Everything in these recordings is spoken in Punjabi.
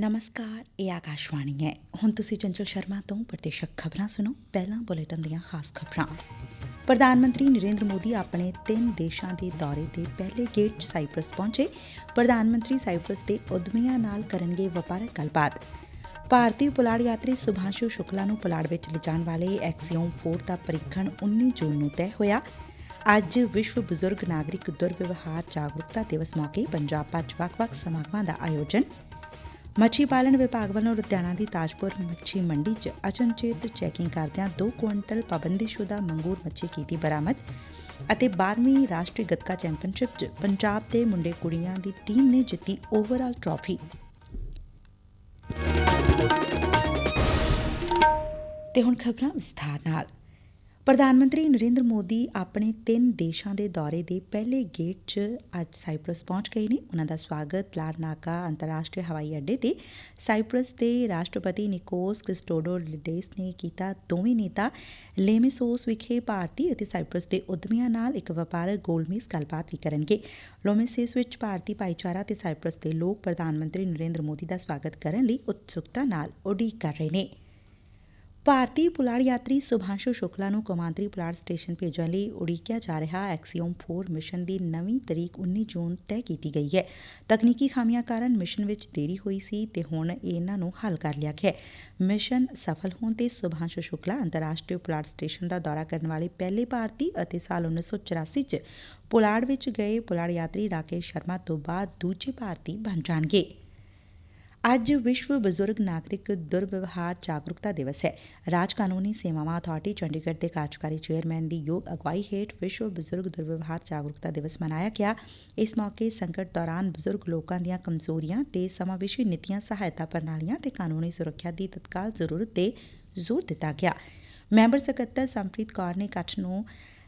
ਨਮਸਕਾਰ, ਇਹ ਆਕਾਸ਼ਵਾਣੀ ਹੈ। ਹੁਣ ਤੁਸੀਂ ਚੰਚਲ ਸ਼ਰਮਾ ਤੋਂ ਪ੍ਰਤੀਸ਼ਕ ਖਬਰਾਂ ਸੁਣੋ। ਪਹਿਲਾਂ ਬੁਲੇਟਿਨ ਦੀਆਂ ਖਾਸ ਖਬਰਾਂ। ਪ੍ਰਧਾਨ ਮੰਤਰੀ ਨਰਿੰਦਰ ਮੋਦੀ ਆਪਣੇ ਤਿੰਨ ਦੇਸ਼ਾਂ ਦੇ ਦੌਰੇ ਦੇ ਪਹਿਲੇ ਗੇੜ 'ਚ ਸਾਈਪ੍ਰਸ ਪਹੁੰਚੇ। ਪ੍ਰਧਾਨ ਮੰਤਰੀ ਸਾਈਪ੍ਰਸ ਦੇ ਉਦਮੀਆਂ ਨਾਲ ਕਰਨਗੇ ਵਪਾਰਕ ਗੱਲਬਾਤ। ਭਾਰਤੀ ਪੁਲਾੜ ਯਾਤਰੀ ਸੁਭਾਂਸ਼ੂ ਸ਼ੁਕਲਾ ਨੂੰ ਪੁਲਾੜ ਵਿੱਚ ਲਿਜਾਣ ਵਾਲੇ ਐਕਸੀਓਮ 4 ਦਾ ਪਰੀਖਣ 19 ਜੂਨ ਨੂੰ ਤੈਅ ਹੋਇਆ। ਅੱਜ ਵਿਸ਼ਵ ਬਜ਼ੁਰਗ ਨਾਗਰਿਕ ਦੁਰਵਿਵਹਾਰ ਜਾਗਰੂਕਤਾ ਦਿਵਸ ਮੌਕੇ ਪੰਜਾਬ ਭਰ 'ਚ ਵੱਖ-ਵੱਖ ਸਮਾਗਮਾਂ ਦਾ ਆਯੋਜਨ ਮੱਛੀ ਪਾਲਣ ਵਿਭਾਗ ਵੱਲੋਂ ਲੁਧਿਆਣਾ ਦੀ ਤਾਜਪੁਰ ਮੱਛੀ ਮੰਡੀ 'ਚ ਅਚਨਚੇਤ ਚੈਕਿੰਗ ਕਰਦਿਆਂ 2 ਕੁਇੰਟਲ ਪਾਬੰਦੀਸ਼ੁਦਾ ਮੰਗੂਰ ਮੱਛੀ ਕੀਤੀ ਬਰਾਮਦ ਅਤੇ 12ਵੀਂ ਰਾਸ਼ਟਰੀ ਗੱਤਕਾ ਚੈਂਪੀਅਨਸ਼ਿਪ 'ਚ ਪੰਜਾਬ ਦੇ ਮੁੰਡੇ ਕੁੜੀਆਂ ਦੀ ਟੀਮ ਨੇ ਜਿੱਤੀ ਓਵਰਆਲ ਟਰਾਫੀ ਤੇ ਹੁਣ ਖਬਰਾਂ ਵਿਸਥਾਰ ਨਾਲ। ਪ੍ਰਧਾਨ ਮੰਤਰੀ ਨਰਿੰਦਰ ਮੋਦੀ ਆਪਣੇ ਤਿੰਨ ਦੇਸ਼ਾਂ ਦੇ ਦੌਰੇ ਦੇ ਪਹਿਲੇ ਗੇੜ 'ਚ ਅੱਜ ਸਾਈਪ੍ਰਸ ਪਹੁੰਚ ਗਏ ਨੇ। ਉਹਨਾਂ ਦਾ ਸਵਾਗਤ ਲਾਰਨਾਕਾ ਅੰਤਰਰਾਸ਼ਟਰੀ ਹਵਾਈ ਅੱਡੇ ਤੇ ਸਾਈਪ੍ਰਸ ਦੇ ਰਾਸ਼ਟਰਪਤੀ ਨਿਕੋਸ ਕ੍ਰਿਸਟੋਡੋਲਿਡੇਸ ਨੇ ਕੀਤਾ। ਦੋਵੇਂ ਨੇਤਾ ਲੇਮੇਸੋਸ ਵਿਖੇ ਭਾਰਤੀ ਅਤੇ ਸਾਈਪ੍ਰਸ ਦੇ ਉਦਮੀਆਂ ਨਾਲ ਇੱਕ ਵਪਾਰਕ ਗੋਲਮੀਜ਼ ਗੱਲਬਾਤ ਵੀ ਕਰਨਗੇ। ਲੋਮੇਸਿਸ ਵਿੱਚ ਭਾਰਤੀ ਭਾਈਚਾਰਾ ਤੇ ਸਾਈਪ੍ਰਸ ਦੇ ਲੋਕ ਪ੍ਰਧਾਨ ਮੰਤਰੀ ਨਰਿੰਦਰ ਮੋਦੀ ਦਾ ਸਵਾਗਤ ਕਰਨ ਲਈ ਉਤਸੁਕਤਾ ਨਾਲ ਉਡੀਕ ਕਰ ਰਹੇ ਨੇ। ਭਾਰਤੀ ਪੁਲਾੜ ਯਾਤਰੀ ਸੁਭਾਂਸ਼ੂ ਸ਼ੁਕਲਾ ਨੂੰ ਕੌਮਾਂਤਰੀ ਪੁਲਾੜ ਸਟੇਸ਼ਨ ਭੇਜਣ ਲਈ ਉਡੀਕਿਆ ਜਾ ਰਿਹਾ ਐਕਸੀਓਮ 4 ਮਿਸ਼ਨ ਦੀ ਨਵੀਂ ਤਰੀਕ 19 ਜੂਨ ਤੈਅ ਕੀਤੀ ਗਈ ਹੈ। ਤਕਨੀਕੀ ਖਾਮੀਆਂ ਕਾਰਨ ਮਿਸ਼ਨ ਵਿੱਚ ਦੇਰੀ ਹੋਈ ਸੀ ਤੇ ਹੁਣ ਇਹਨਾਂ ਨੂੰ ਹੱਲ ਕਰ ਲਿਆ ਗਿਆ ਹੈ। ਮਿਸ਼ਨ ਸਫਲ ਹੋਣ ਤੇ ਸੁਭਾਂਸ਼ੂ ਸ਼ੁਕਲਾ ਅੰਤਰਰਾਸ਼ਟਰੀ ਪੁਲਾੜ ਸਟੇਸ਼ਨ ਦਾ ਦੌਰਾ ਕਰਨ ਵਾਲੇ ਪਹਿਲੇ ਭਾਰਤੀ ਅਤੇ ਸਾਲ 1984 ਚ ਪੁਲਾੜ ਵਿੱਚ ਗਏ ਪੁਲਾੜ ਯਾਤਰੀ ਰਾਕੇਸ਼ ਸ਼ਰਮਾ ਤੋਂ ਬਾਅਦ ਦੂਜੇ ਭਾਰਤੀ ਬਣ ਜਾਣਗੇ। ਅੱਜ ਵਿਸ਼ਵ ਬਜ਼ੁਰਗ ਨਾਗਰਿਕ ਦੁਰਵਿਵਹਾਰ ਜਾਗਰੂਕਤਾ ਦਿਵਸ ਹੈ। ਰਾਜ ਕਾਨੂੰਨੀ ਸੇਵਾਵਾਂ ਅਥਾਰਟੀ ਚੰਡੀਗੜ੍ਹ ਦੇ ਕਾਰਜਕਾਰੀ ਚੇਅਰਮੈਨ ਦੀ ਯੋਗ ਅਗਵਾਈ ਹੇਠ ਵਿਸ਼ਵ ਬਜ਼ੁਰਗ ਦੁਰਵਿਵਹਾਰ ਜਾਗਰੂਕਤਾ ਦਿਵਸ ਮਨਾਇਆ ਗਿਆ। ਇਸ ਮੌਕੇ ਸੰਕਟ ਦੌਰਾਨ ਬਜ਼ੁਰਗ ਲੋਕਾਂ ਦੀਆਂ ਕਮਜ਼ੋਰੀਆਂ ਤੇ ਸਮਾਵੇਸ਼ੀ ਨੀਤੀਆਂ, ਸਹਾਇਤਾ ਪ੍ਰਣਾਲੀਆਂ ਤੇ ਕਾਨੂੰਨੀ ਸੁਰੱਖਿਆ ਦੀ ਤਤਕਾਲ ਜ਼ਰੂਰਤ ਤੇ ਜ਼ੋਰ ਦਿੱਤਾ ਗਿਆ। ਮੈਂਬਰ ਸਕੱਤਰ ਸੰਪ੍ਰੀਤ ਕੌਰ ਨੇ ਕੱਠ ਨੂੰ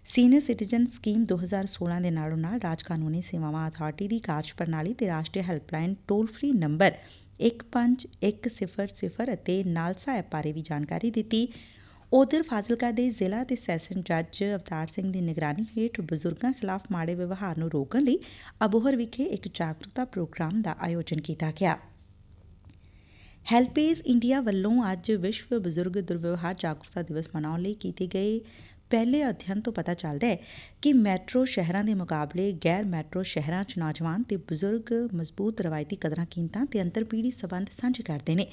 ਸੀਨੀਅਰ ਸਿਟੀਜ਼ਨ ਸਕੀਮ 2016 ਦੇ ਨਾਲੋਂ ਨਾਲ ਰਾਜ ਕਾਨੂੰਨੀ ਸੇਵਾਵਾਂ ਅਥਾਰਟੀ ਦੀ ਕਾਰਜ ਪ੍ਰਣਾਲੀ ਤੇ ਰਾਸ਼ਟਰੀ ਹੈਲਪਲਾਈਨ ਟੋਲ ਫ੍ਰੀ ਨੰਬਰ 1510 ਅਤੇ ਨਾਲਸਾ ਐਪ ਬਾਰੇ ਵੀ ਜਾਣਕਾਰੀ ਦਿੱਤੀ। ਉਧਰ ਫਾਜ਼ਿਲਕਾ ਦੇ ਜ਼ਿਲ੍ਹਾ ਤੇ ਸੈਸ਼ਨ ਜੱਜ ਅਵਤਾਰ ਸਿੰਘ ਦੀ ਨਿਗਰਾਨੀ ਹੇਠ ਬਜ਼ੁਰਗਾਂ ਖਿਲਾਫ ਮਾੜੇ ਵਿਵਹਾਰ ਨੂੰ ਰੋਕਣ ਲਈ ਅਬੋਹਰ ਵਿਖੇ ਇੱਕ ਜਾਗਰੂਕਤਾ ਪ੍ਰੋਗਰਾਮ ਦਾ ਆਯੋਜਨ ਕੀਤਾ ਗਿਆ। ਹੈਲਪੇਜ ਇੰਡੀਆ ਵੱਲੋਂ ਅੱਜ ਵਿਸ਼ਵ ਬਜ਼ੁਰਗ ਦੁਰਵਿਵਹਾਰ ਜਾਗਰੂਕਤਾ ਦਿਵਸ ਮਨਾਉਣ ਲਈ ਕੀਤੇ ਗਏ ਪਹਿਲੇ ਅਧਿਐਨ ਤੋਂ ਪਤਾ ਚੱਲਦਾ ਹੈ ਕਿ ਮੈਟਰੋ ਸ਼ਹਿਰਾਂ ਦੇ ਮੁਕਾਬਲੇ ਗੈਰ ਮੈਟਰੋ ਸ਼ਹਿਰਾਂ 'ਚ ਨੌਜਵਾਨ ਤੇ ਬਜ਼ੁਰਗ ਮਜ਼ਬੂਤ ਰਵਾਇਤੀ ਕਦਰਾਂ ਕੀਮਤਾਂ ਤੇ ਅੰਤਰਪੀੜ੍ਹੀ ਸਬੰਧ ਸਾਂਝੇ ਕਰਦੇ ਨੇ।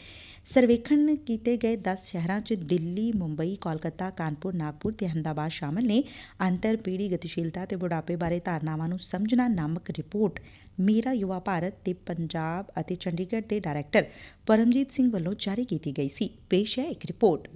ਸਰਵੇਖਣ ਕੀਤੇ ਗਏ 10 ਸ਼ਹਿਰਾਂ 'ਚ ਦਿੱਲੀ, ਮੁੰਬਈ, ਕੋਲਕਾਤਾ, ਕਾਨਪੁਰ, ਨਾਗਪੁਰ ਤੇ ਅਹਮਦਾਬਾਦ ਸ਼ਾਮਲ ਨੇ। ਅੰਤਰ ਪੀੜ੍ਹੀ ਗਤੀਸ਼ੀਲਤਾ ਤੇ ਬੁਢਾਪੇ ਬਾਰੇ ਧਾਰਨਾਵਾਂ ਨੂੰ ਸਮਝਣਾ ਨਾਮਕ ਰਿਪੋਰਟ ਮੇਰਾ ਯੁਵਾ ਭਾਰਤ ਤੇ ਪੰਜਾਬ ਅਤੇ ਚੰਡੀਗੜ੍ਹ ਦੇ ਡਾਇਰੈਕਟਰ ਪਰਮਜੀਤ ਸਿੰਘ ਵੱਲੋਂ ਜਾਰੀ ਕੀਤੀ ਗਈ ਸੀ। ਪੇਸ਼ ਹੈ ਇੱਕ ਰਿਪੋਰਟ।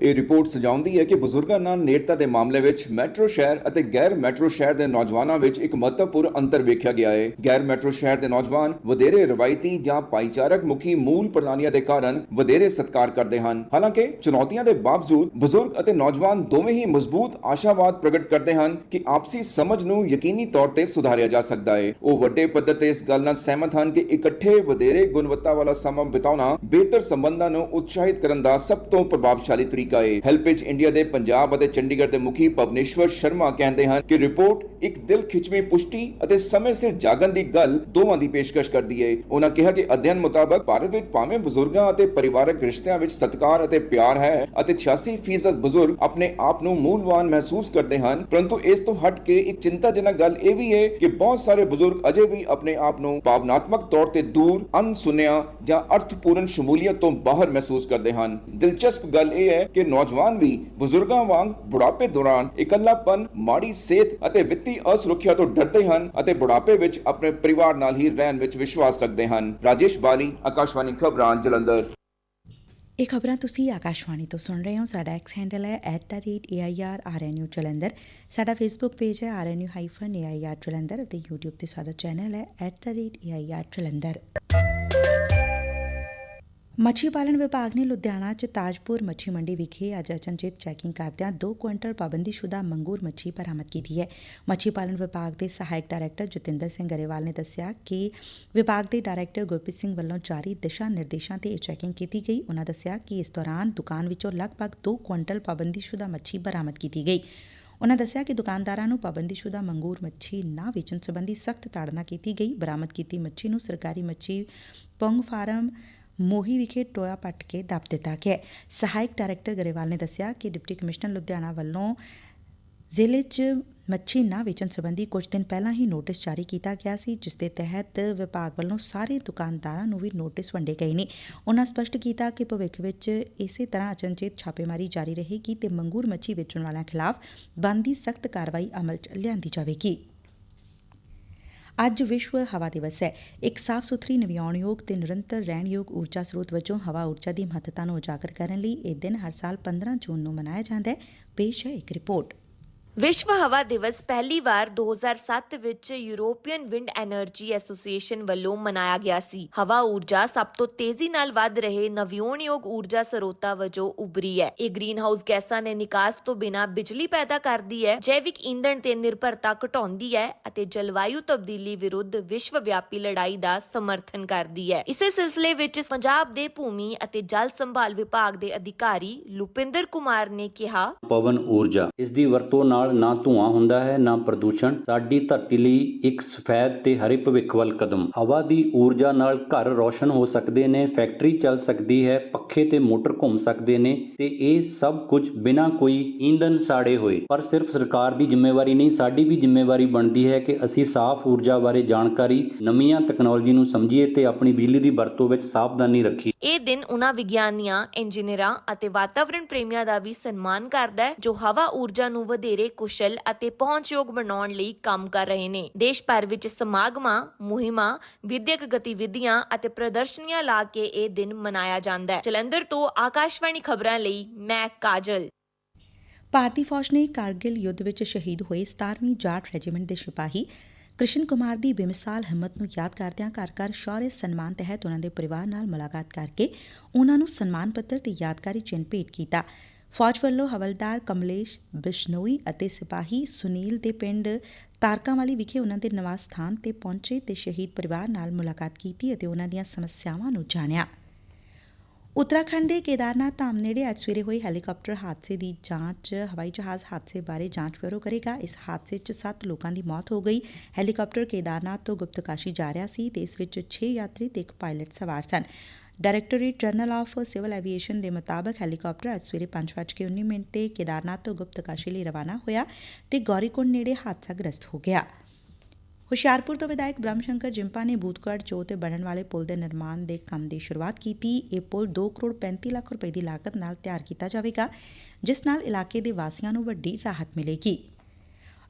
ਇਹ ਰਿਪੋਰਟ ਸਜਾਉਂਦੀ ਹੈ ਕਿ ਬਜ਼ੁਰਗਾਂ ਨਾਲ ਨੇੜਤਾ ਦੇ ਮਾਮਲੇ ਵਿੱਚ ਮੈਟਰੋ ਸ਼ਹਿਰ ਅਤੇ ਗੈਰ ਮੈਟਰੋ ਸ਼ਹਿਰ ਦੇ ਨੌਜਵਾਨਾਂ ਵਿੱਚ ਇੱਕ ਮਹੱਤਵਪੂਰਨ ਅੰਤਰ ਵੇਖਿਆ ਗਿਆ ਹੈ। ਗੈਰ ਮੈਟਰੋ ਸ਼ਹਿਰ ਦੇ ਨੌਜਵਾਨ ਵਧੇਰੇ ਰਵਾਇਤੀ ਜਾਂ ਭਾਈਚਾਰਕ ਮੁਖੀ ਮੂਲ ਪ੍ਰਣਾਲੀਆਂ ਦੇ ਕਾਰਨ ਵਧੇਰੇ ਸਤਿਕਾਰ ਕਰਦੇ ਹਨ। ਹਾਲਾਂਕਿ, ਚੁਣੌਤੀਆਂ ਦੇ ਬਾਵਜੂਦ ਬਜ਼ੁਰਗ ਅਤੇ ਨੌਜਵਾਨ ਦੋਵੇਂ ਹੀ ਮਜ਼ਬੂਤ ਆਸ਼ਾਵਾਦ ਪ੍ਰਗਟ ਕਰਦੇ ਹਨ ਕਿ ਆਪਸੀ ਸਮਝ ਨੂੰ ਯਕੀਨੀ ਤੌਰ ਤੇ ਸੁਧਾਰਿਆ ਜਾ ਸਕਦਾ ਹੈ। ਉਹ ਵੱਡੇ ਪੱਧਰ ਤੇ ਇਸ ਗੱਲ ਨਾਲ ਸਹਿਮਤ ਹਨ ਕਿ ਇਕੱਠੇ ਵਧੇਰੇ ਗੁਣਵੱਤਾ ਵਾਲਾ ਸਮਾਂ ਬਿਤਾਉਣਾ ਬਿਹਤਰ ਸੰਬੰਧਾਂ ਨੂੰ ਉਤਸ਼ਾਹਿਤ ਕਰਨ ਦਾ ਸਭ ਤੋਂ ਪ੍ਰਭਾਵਸ਼ਾਲੀ ਤਰੀਕਾ ਹੈ ਹੈਲਪੇਜ ਇੰਡੀਆ ਦੇ ਪੰਜਾਬ ਅਤੇ ਚੰਡੀਗੜ੍ਹ ਦੇ ਮੁਖੀ ਭਵਨੇਸ਼ਵਰ ਸ਼ਰਮਾ ਕਹਿੰਦੇ ਹਨ ਕਿ ਰਿਪੋਰਟ ਇੱਕ ਦਿਲ ਖਿੱਚਵੀਂ ਪੁਸ਼ਟੀ ਅਤੇ ਸਮੇਂ ਸਿਰ ਜਾਗਣ ਦੀ ਗੱਲ ਦੋਵਾਂ ਦੀ ਪੇਸ਼ਕਸ਼ ਕਰਦੀ ਹੈ ਉਹਨਾਂ ਕਿਹਾ ਕਿ ਅਧਿਐਨ ਮੁਤਾਬਕ ਭਾਰਤ ਵਿੱਚ ਭਾਵੇਂ ਬਜ਼ੁਰਗਾਂ ਅਤੇ ਪਰਿਵਾਰਕ ਰਿਸ਼ਤਿਆਂ ਵਿੱਚ ਸਤਿਕਾਰ ਅਤੇ ਪਿਆਰ ਹੈ ਅਤੇ 86% ਬਜ਼ੁਰਗ ਆਪਣੇ ਆਪ ਨੂੰ ਮੂਲਵਾਨ ਮਹਿਸੂਸ ਕਰਦੇ ਹਨ, ਪਰੰਤੂ ਇਸ ਤੋਂ ਹਟ ਕੇ ਇੱਕ ਚਿੰਤਾਜਨਕ ਗੱਲ ਇਹ ਵੀ ਹੈ ਕਿ ਬਹੁਤ ਸਾਰੇ ਬਜ਼ੁਰਗ ਅਜੇ ਵੀ ਆਪਣੇ ਆਪ ਨੂੰ ਭਾਵਨਾਤਮਕ ਤੌਰ ਤੇ ਦੂਰ ਅਨਸੁਣਿਆ ਜਾਂ ਅਰਥਪੂਰਨ ਸ਼ਮੂਲੀਅਤ ਤੋਂ ਬਾਹਰ ਮਹਿਸੂਸ ਕਰਦੇ ਹਨ। ਦਿਲਚਸਪ ਗੱਲ ਇਹ ਹੈ ਕਿ ਨੌਜਵਾਨ ਵੀ ਬਜ਼ੁਰਗਾਂ ਵਾਂਗ ਬੁਢਾਪੇ ਦੌਰਾਨ ਇਕੱਲਾਪਨ, ਮਾੜੀ ਸਿਹਤ ਅਤੇ ਵਿੱਤੀ ਅਸੁਰੱਖਿਆ ਤੋਂ ਡਰਦੇ ਹਨ ਅਤੇ ਬੁਢਾਪੇ ਵਿੱਚ ਆਪਣੇ ਪਰਿਵਾਰ ਨਾਲ ਹੀ ਰਹਿਣ ਵਿੱਚ ਵਿਸ਼ਵਾਸ ਰੱਖਦੇ ਹਨ। ਰਾਜੇਸ਼ ਬਾਲੀ, ਆਕਾਸ਼ਵਾਣੀ ਖਬਰਾਂ, ਜਲੰਧਰ। ਇਹ ਖਬਰਾਂ ਤੁਸੀਂ ਆਕਾਸ਼ਵਾਣੀ ਤੋਂ ਸੁਣ ਰਹੇ ਹੋ। ਸਾਡਾ ਐਕਸ ਹੈਂਡਲ ਹੈ @airrnu ਜਲੰਧਰ। ਸਾਡਾ ਫੇਸਬੁੱਕ ਪੇਜ ਹੈ rnu-air ਜਲੰਧਰ ਅਤੇ YouTube ਤੇ ਸਾਡਾ ਚੈਨਲ ਹੈ @air ਜਲੰਧਰ। ਮੱਛੀ ਪਾਲਣ ਵਿਭਾਗ ਨੇ ਲੁਧਿਆਣਾ 'ਚ ਤਾਜਪੁਰ ਮੱਛੀ ਮੰਡੀ ਵਿਖੇ ਅੱਜ ਅਚਨਚੇਤ ਚੈਕਿੰਗ ਕਰਦਿਆਂ 2 ਕੁਇੰਟਲ ਪਾਬੰਦੀਸ਼ੁਦਾ ਮੰਗੂਰ ਮੱਛੀ ਬਰਾਮਦ ਕੀਤੀ ਹੈ। ਮੱਛੀ ਪਾਲਣ ਵਿਭਾਗ ਦੇ ਸਹਾਇਕ ਡਾਇਰੈਕਟਰ ਜਤਿੰਦਰ ਸਿੰਘ ਗਰੇਵਾਲ ਨੇ ਦੱਸਿਆ ਕਿ ਵਿਭਾਗ ਦੇ ਡਾਇਰੈਕਟਰ ਗੁਰਪ੍ਰੀਤ ਸਿੰਘ ਵੱਲੋਂ ਜਾਰੀ ਦਿਸ਼ਾ ਨਿਰਦੇਸ਼ਾਂ ਤੇ ਇਹ ਚੈਕਿੰਗ ਕੀਤੀ ਗਈ। ਉਹਨਾਂ ਦੱਸਿਆ ਕਿ ਇਸ ਦੌਰਾਨ ਦੁਕਾਨ ਵਿੱਚੋਂ ਲਗਭਗ 2 ਕੁਇੰਟਲ ਪਾਬੰਦੀਸ਼ੁਦਾ ਮੱਛੀ ਬਰਾਮਦ ਕੀਤੀ ਗਈ। ਉਨ੍ਹਾਂ ਦੱਸਿਆ ਕਿ ਦੁਕਾਨਦਾਰਾਂ ਨੂੰ ਪਾਬੰਦੀਸ਼ੁਦਾ ਮੰਗੂਰ ਮੱਛੀ ਨਾ ਵੇਚਣ ਸੰਬੰਧੀ ਸਖਤ ਤਾੜਨਾ ਕੀਤੀ ਗਈ। ਬਰਾਮਦ ਕੀਤੀ ਮੱਛੀ ਨੂੰ ਸਰਕਾਰੀ ਮੱਛੀ ਪੁੰਗ ਫਾਰਮ ਮੋਹੀ ਵਿਖੇ ਟੋਇਆ ਪੱਟ ਕੇ ਦੱਬ ਦਿੱਤਾ ਗਿਆ ਸਹਾਇਕ ਡਾਇਰੈਕਟਰ ਗਰੇਵਾਲ ਨੇ ਦੱਸਿਆ ਕਿ ਡਿਪਟੀ ਕਮਿਸ਼ਨਰ ਲੁਧਿਆਣਾ ਵੱਲੋਂ ਜ਼ਿਲ੍ਹੇ 'ਚ ਮੱਛੀ ਨਾ ਵੇਚਣ ਸੰਬੰਧੀ ਕੁਝ ਦਿਨ ਪਹਿਲਾਂ ਹੀ ਨੋਟਿਸ ਜਾਰੀ ਕੀਤਾ ਗਿਆ ਸੀ, ਜਿਸ ਦੇ ਤਹਿਤ ਵਿਭਾਗ ਵੱਲੋਂ ਸਾਰੇ ਦੁਕਾਨਦਾਰਾਂ ਨੂੰ ਵੀ ਨੋਟਿਸ ਵੰਡੇ ਗਏ ਨੇ। ਉਨ੍ਹਾਂ ਸਪਸ਼ਟ ਕੀਤਾ ਕਿ ਭਵਿੱਖ ਵਿੱਚ ਇਸੇ ਤਰ੍ਹਾਂ ਅਚਨਚੇਤ ਛਾਪੇਮਾਰੀ ਜਾਰੀ ਰਹੇਗੀ ਤੇ ਮੰਗੂਰ ਮੱਛੀ ਵੇਚਣ ਵਾਲਿਆਂ ਖਿਲਾਫ ਬਣਦੀ ਸਖਤ ਕਾਰਵਾਈ ਅਮਲ 'ਚ ਲਿਆਂਦੀ ਜਾਵੇਗੀ। ਅੱਜ ਵਿਸ਼ਵ ਹਵਾ ਦਿਵਸ ਹੈ। ਇੱਕ ਸਾਫ਼ ਸੁਥਰੀ ਨਵਿਆਉਣਯੋਗ ਤੇ ਨਿਰੰਤਰ ਰਹਿਣਯੋਗ ਊਰਜਾ ਸਰੋਤ ਵਜੋਂ ਹਵਾ ਊਰਜਾ ਦੀ ਮਹੱਤਤਾ ਨੂੰ ਉਜਾਗਰ ਕਰਨ ਲਈ ਇਹ ਦਿਨ ਹਰ ਸਾਲ 15 ਜੂਨ ਨੂੰ ਮਨਾਇਆ ਜਾਂਦਾ ਹੈ। ਪੇਸ਼ ਹੈ ਇੱਕ ਰਿਪੋਰਟ। ਵਿਸ਼ਵ ਹਵਾ ਦਿਵਸ ਪਹਿਲੀ ਵਾਰ 2007 ਵਿੱਚ ਯੂਰੋਪੀਅਨ ਵਿੰਡ ਐਨਰਜੀ ਐਸੋਸੀਏਸ਼ਨ ਵੱਲੋਂ ਮਨਾਇਆ ਗਿਆ ਸੀ। ਹਵਾ ਊਰਜਾ ਸਭ ਤੋਂ ਤੇਜ਼ੀ ਨਾਲ ਵੱਧ ਰਹੇ ਨਵਿਓਨਯੋਗ ਊਰਜਾ ਸਰੋਤਾਂ ਵਜੋਂ ਉਭਰੀ ਹੈ। ਇਹ ਗ੍ਰੀਨ ਹਾਊਸ ਗੈਸਾਂ ਦੇ ਨਿਕਾਸ ਤੋਂ ਬਿਨਾਂ ਬਿਜਲੀ ਪੈਦਾ ਕਰਦੀ ਹੈ, ਜੈਵਿਕ ਈਂਧਣ ਤੇ ਨਿਰਭਰਤਾ ਘਟਾਉਂਦੀ ਹੈ ਅਤੇ ਜਲਵਾਯੂ ਤਬਦੀਲੀ ਵਿਰੁੱਧ ਵਿਸ਼ਵ ਵਿਆਪੀ ਲੜਾਈ ਦਾ ਸਮਰਥਨ ਕਰਦੀ ਹੈ। ਇਸੇ ਸਿਲਸਿਲੇ ਵਿੱਚ ਪੰਜਾਬ ਦੇ ਭੂਮੀ ਅਤੇ ਜਲ ਸੰਭਾਲ ਵਿਭਾਗ ਦੇ ਅਧਿਕਾਰੀ ਲੁਪਿੰਦਰ ਕੁਮਾਰ ਨੇ ਕਿਹਾ, ਪਵਨ ਊਰਜਾ ਇਸ ਦੀ ਵਰਤੋਂ ਨਾਲ ਨਾ ਧੂਆਂ ਹੁੰਦਾ ਹੈ, ਨਾ ਪ੍ਰਦੂਸ਼ਣ। ਸਾਡੀ ਧਰਤੀ ਲਈ ਇੱਕ ਸਫੈਦ ਤੇ ਹਰੇ ਭਵਿੱਖ ਵੱਲ ਕਦਮ। ਹਵਾ ਦੀ ਊਰਜਾ ਨਾਲ ਘਰ ਰੌਸ਼ਨ ਹੋ ਸਕਦੇ ਨੇ, ਫੈਕਟਰੀ ਚੱਲ ਸਕਦੀ ਹੈ, ਪੱਖੇ ਤੇ ਮੋਟਰ ਘੁੰਮ ਸਕਦੇ ਨੇ ਤੇ ਇਹ ਸਭ ਕੁਝ ਬਿਨਾਂ ਕੋਈ ਈਂਧਨ ਸਾੜੇ ਹੋਏ। ਪਰ ਸਿਰਫ ਸਰਕਾਰ ਦੀ ਜ਼ਿੰਮੇਵਾਰੀ ਨਹੀਂ, ਸਾਡੀ ਵੀ ਜ਼ਿੰਮੇਵਾਰੀ ਬਣਦੀ ਹੈ ਕਿ ਅਸੀਂ ਸਾਫ਼ ਊਰਜਾ ਬਾਰੇ ਜਾਣਕਾਰੀ, ਨਵੀਆਂ ਤਕਨਾਲੋਜੀ ਨੂੰ ਸਮਝੀਏ ਤੇ ਆਪਣੀ ਬਿਜਲੀ ਦੀ ਵਰਤੋਂ ਵਿੱਚ ਸਾਵਧਾਨੀ ਰੱਖੀਏ। ਇਹ ਦਿਨ ਉਹਨਾਂ ਵਿਗਿਆਨੀਆਂ, ਇੰਜੀਨੀਅਰਾਂ ਅਤੇ ਵਾਤਾਵਰਣ ਪ੍ਰੇਮੀਆਂ ਦਾ ਵੀ ਸਨਮਾਨ ਕਰਦਾ ਹੈ, ਜੋ ਹਵਾ ਊਰਜਾ ਨੂੰ ਵਧੇਰੇ ਕੁਸ਼ਲ ਅਤੇ ਪਹੁੰਚਯੋਗ ਬਣਾਉਣ ਲਈ ਕੰਮ ਕਰ ਰਹੇ ਨੇ। ਦੇਸ਼ ਭਰ ਵਿੱਚ ਸਮਾਗਮਾਂ, ਮੁਹਿੰਮਾਂ, ਵਿਦਿਅਕ ਗਤੀਵਿਧੀਆਂ ਅਤੇ ਪ੍ਰਦਰਸ਼ਨੀਆਂ ਲਾ ਕੇ ਇਹ ਦਿਨ ਮਨਾਇਆ ਜਾਂਦਾ ਹੈ। ਜਲੰਧਰ ਤੋਂ ਆਕਾਸ਼ਵਾਣੀ ਖਬਰਾਂ ਲਈ ਮੈਂ ਕਾਜਲ। ਭਾਰਤੀ ਫੌਜ ਨੇ ਕਾਰਗਿਲ ਯੁੱਧ ਵਿੱਚ ਸ਼ਹੀਦ ਹੋਏ 17ਵੀਂ ਜਾਟ ਰੈਜੀਮੈਂਟ ਦੇ ਸਿਪਾਹੀ ਕ੍ਰਿਸ਼ਨ ਕੁਮਾਰ ਦੀ ਬੇਮਿਸਾਲ ਹਿੰਮਤ ਨੂੰ ਯਾਦ ਕਰਦਿਆਂ ਘਰ ਘਰ ਸ਼ੌਰਯ ਸਨਮਾਨ ਤਹਿਤ ਉਹਨਾਂ ਦੇ ਪਰਿਵਾਰ ਨਾਲ ਮੁਲਾਕਾਤ ਕਰਕੇ ਉਨ੍ਹਾਂ ਨੂੰ ਸਨਮਾਨ ਪੱਤਰ ਤੇ ਯਾਦਗਾਰੀ ਚਿੰਨ੍ਹ ਭੇਟ ਕੀਤਾ। ਫੌਜ ਵੱਲੋਂ ਹਵਲਦਾਰ ਕਮਲੇਸ਼ ਬਿਸ਼ਨੋਈ ਅਤੇ ਸਿਪਾਹੀ ਸੁਨੀਲ ਦੇ ਪਿੰਡ ਤਾਰਕਾਂਵਾਲੀ ਵਿਖੇ ਉਨ੍ਹਾਂ ਦੇ ਨਿਵਾਸ ਸਥਾਨ ਤੇ ਪਹੁੰਚੇ ਤੇ ਸ਼ਹੀਦ ਪਰਿਵਾਰ ਨਾਲ ਮੁਲਾਕਾਤ ਕੀਤੀ ਅਤੇ ਉਨ੍ਹਾਂ ਦੀਆਂ ਸਮੱਸਿਆਵਾਂ ਨੂੰ ਜਾਣਿਆ। ਉੱਤਰਾਖੰਡ ਦੇ ਕੇਦਾਰਨਾਥ ਧਾਮ ਨੇੜੇ ਅੱਜ ਸਵੇਰੇ ਹੋਏ ਹੈਲੀਕਾਪਟਰ ਹਾਦਸੇ ਦੀ ਜਾਂਚ, ਹਵਾਈ ਜਹਾਜ਼ ਹਾਦਸੇ ਬਾਰੇ ਜਾਂਚ ਬਿਊਰੋ ਕਰੇਗਾ। ਇਸ ਹਾਦਸੇ 'ਚ 7 ਲੋਕਾਂ ਦੀ ਮੌਤ ਹੋ ਗਈ। ਹੈਲੀਕਾਪਟਰ ਕੇਦਾਰਨਾਥ ਤੋਂ ਗੁਪਤਕਾਸ਼ੀ ਜਾ ਰਿਹਾ ਸੀ ਤੇ ਇਸ ਵਿੱਚ 6 ਯਾਤਰੀ ਤੇ ਇੱਕ ਪਾਇਲਟ ਸਵਾਰ ਸਨ। Directorate General of Civil Aviation ਦੇ ਮੁਤਾਬਕ ਹੈਲੀਕਾਪਟਰ ਅੱਜ ਸਵੇਰੇ 5:19 ਮਿੰਟ ਤੇ ਕੇਦਾਰਨਾਥ ਤੋਂ ਗੁਪਤ ਕਾਸ਼ੀ ਲਈ ਰਵਾਨਾ ਹੋਇਆ ਤੇ ਗੌਰੀਕੁੰਡ ਨੇੜੇ ਹਾਦਸਾਗ੍ਰਸਤ ਹੋ ਗਿਆ। ਹੁਸ਼ਿਆਰਪੁਰ ਤੋਂ ਵਿਧਾਇਕ ਬ੍ਰਹਮ ਸ਼ੰਕਰ ਜਿੰਪਾ ਨੇ ਬੂਥਗੜ੍ਹ ਚੋ ਤੇ ਬਣਨ ਵਾਲੇ ਪੁਲ ਦੇ ਨਿਰਮਾਣ ਦੇ ਕੰਮ ਦੀ ਸ਼ੁਰੂਆਤ ਕੀਤੀ। ਇਹ ਪੁਲ 2 ਕਰੋੜ 35 ਲੱਖ ਰੁਪਏ ਦੀ ਲਾਗਤ ਨਾਲ ਤਿਆਰ ਕੀਤਾ ਜਾਵੇਗਾ, ਜਿਸ ਨਾਲ ਇਲਾਕੇ ਦੇ ਵਾਸੀਆਂ ਨੂੰ ਵੱਡੀ ਰਾਹਤ ਮਿਲੇਗੀ।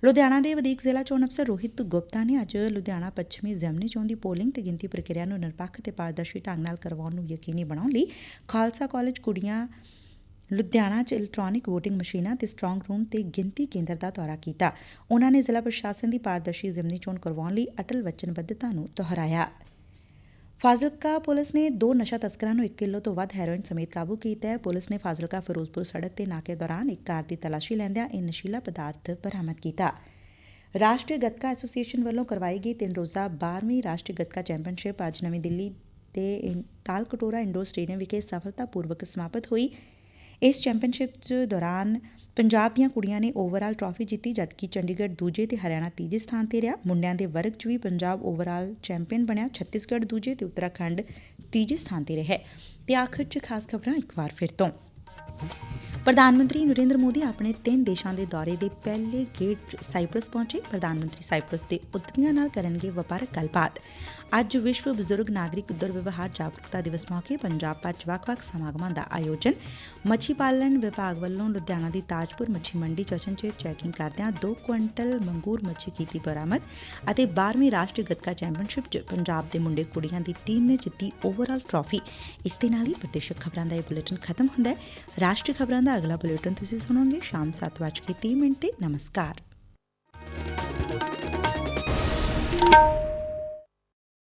ਲੁਧਿਆਣਾ ਦੇ ਵਧੀਕ ਜ਼ਿਲ੍ਹਾ ਚੋਣ ਅਫਸਰ ਰੋਹਿਤ ਗੁਪਤਾ ਨੇ ਅੱਜ ਲੁਧਿਆਣਾ ਪੱਛਮੀ ਜ਼ਿਮਨੀ ਚੋਣ ਦੀ ਪੋਲਿੰਗ ਤੇ ਗਿਣਤੀ ਪ੍ਰਕਿਰਿਆ ਨੂੰ ਨਿਰਪੱਖ ਤੇ ਪਾਰਦਰਸ਼ੀ ਢੰਗ ਨਾਲ ਕਰਵਾਉਣ ਨੂੰ ਯਕੀਨੀ ਬਣਾਉਣ ਲਈ ਖਾਲਸਾ ਕਾਲਜ ਕੁੜੀਆਂ ਲੁਧਿਆਣਾ 'ਚ ਇਲੈਕਟ੍ਰੋਨਿਕ VOTING ਮਸ਼ੀਨਾਂ ਤੇ ਸਟਰੋਂਗ ਰੂਮ ਤੇ ਗਿਣਤੀ ਕੇਂਦਰ ਦਾ ਦੌਰਾ ਕੀਤਾ। ਉਹਨਾਂ ਨੇ ਜ਼ਿਲ੍ਹਾ ਪ੍ਰਸ਼ਾਸਨ ਦੀ ਪਾਰਦਰਸ਼ੀ ਜ਼ਿਮਨੀ ਚੋਣ ਕਰਵਾਉਣ ਲਈ ਅਟਲ ਵਚਨਬੱਧਤਾ ਨੂੰ ਦੁਹਰਾਇਆ। ਫਾਜ਼ਿਲਕਾ ਪੁਲਿਸ ਨੇ ਦੋ ਨਸ਼ਾ ਤਸਕਰਾਂ ਨੂੰ 1 ਕਿਲੋ ਤੋਂ ਵੱਧ ਹੈਰੋਇਨ ਸਮੇਤ ਕਾਬੂ ਕੀਤਾ ਹੈ। ਪੁਲਿਸ ਨੇ ਫਾਜ਼ਿਲਕਾ ਫਿਰੋਜ਼ਪੁਰ ਸੜਕ ਤੇ ਨਾਕੇ ਦੌਰਾਨ ਇੱਕ ਕਾਰ ਦੀ ਤਲਾਸ਼ੀ ਲੈਂਦਿਆਂ ਇਹ ਨਸ਼ੀਲਾ ਪਦਾਰਥ ਬਰਾਮਦ ਕੀਤਾ। ਰਾਸ਼ਟਰੀ ਗੱਤਕਾ ਐਸੋਸੀਏਸ਼ਨ ਵੱਲੋਂ ਕਰਵਾਈ ਗਈ ਤਿੰਨ ਰੋਜ਼ਾ 12ਵੀਂ ਰਾਸ਼ਟਰੀ ਗੱਤਕਾ ਚੈਂਪੀਅਨਸ਼ਿਪ ਅੱਜ ਨਵੀਂ ਦਿੱਲੀ ਦੇ ਤਾਲਕਟੋਰਾ ਇੰਡੋਰ ਸਟੇਡੀਅਮ ਵਿਖੇ ਸਫਲਤਾਪੂਰਵਕ ਸਮਾਪਤ ਹੋਈ। ਇਸ ਚੈਂਪੀਅਨਸ਼ਿਪ 'ਚ ਦੌਰਾਨ ਪੰਜਾਬ ਦੀਆਂ ਕੁੜੀਆਂ ਨੇ ਓਵਰਆਲ ਟਰਾਫੀ ਜਿੱਤੀ, ਜਦਕਿ ਚੰਡੀਗੜ੍ਹ ਦੂਜੇ ਤੇ ਹਰਿਆਣਾ ਤੀਜੇ ਸਥਾਨ ਤੇ ਰਿਹਾ। ਮੁੰਡਿਆਂ ਦੇ ਵਰਗ 'ਚ ਵੀ ਪੰਜਾਬ ਓਵਰਆਲ ਚੈਂਪੀਅਨ ਬਣਿਆ। ਛੱਤੀਸਗੜ੍ਹ ਦੂਜੇ ਤੇ ਉੱਤਰਾਖੰਡ ਤੀਜੇ ਸਥਾਨ ਤੇ ਰਿਹਾ ਤੇ ਆਖਰ 'ਚ ਖਾਸ ਖਬਰਾਂ ਇੱਕ ਵਾਰ ਫਿਰ ਤੋਂ। ਪ੍ਰਧਾਨ ਮੰਤਰੀ ਨਰਿੰਦਰ ਮੋਦੀ ਆਪਣੇ ਤਿੰਨ ਦੇਸ਼ਾਂ ਦੇ ਦੌਰੇ ਦੇ ਪਹਿਲੇ ਗੇੜ 'ਚ ਸਾਈਪ੍ਰਸ ਪਹੁੰਚੇ। ਪ੍ਰਧਾਨ ਮੰਤਰੀ ਸਾਈਪ੍ਰਸ ਦੇ ਉਦਮੀਆਂ ਨਾਲ ਕਰਨਗੇ ਵਪਾਰਕ ਗੱਲਬਾਤ। ਅੱਜ ਵਿਸ਼ਵ ਬਜ਼ੁਰਗ ਨਾਗਰਿਕ ਦੁਰਵਿਵਹਾਰ ਜਾਗਰੂਕਤਾ ਦਿਵਸ ਮੌਕੇ ਪੰਜਾਬ ਭਰ 'ਚ ਵੱਖ-ਵੱਖ ਸਮਾਗਮਾਂ ਦਾ ਆਯੋਜਨ। ਮੱਛੀ ਪਾਲਣ ਵਿਭਾਗ ਵੱਲੋਂ ਲੁਧਿਆਣਾ ਦੀ ਤਾਜਪੁਰ ਮੱਛੀ ਮੰਡੀ 'ਚ ਚੈਕਿੰਗ ਕਰਦਿਆਂ 2 ਕੁਇੰਟਲ ਮੰਗੂਰ ਮੱਛੀ ਕੀਤੀ ਬਰਾਮਦ ਅਤੇ 12ਵੀਂ ਰਾਸ਼ਟਰੀ ਗੱਤਕਾ ਚੈਂਪੀਅਨਸ਼ਿਪ 'ਚ ਪੰਜਾਬ ਦੇ ਮੁੰਡੇ ਕੁੜੀਆਂ ਦੀ ਟੀਮ ਨੇ ਜਿੱਤੀ ਓਵਰਆਲ ਟਰਾਫੀ। ਇਸ ਦੇ ਨਾਲ ਹੀ ਪ੍ਰਦੇਸ਼ਕ ਖਬਰਾਂ ਦਾ ਇਹ ਬੁਲੇਟਿਨ ਖਤਮ ਹੁੰਦਾ ਹੈ। ਰਾਸ਼ਟਰੀ ਖਬਰਾਂ ਦਾ ਅਗਲਾ ਬੁਲੇਟਿਨ ਤੁਸੀਂ ਸੁਣੋਗੇ ਸ਼ਾਮ 7:30 ਮਿੰਟ ਤੇ ਨਮਸਕਾਰ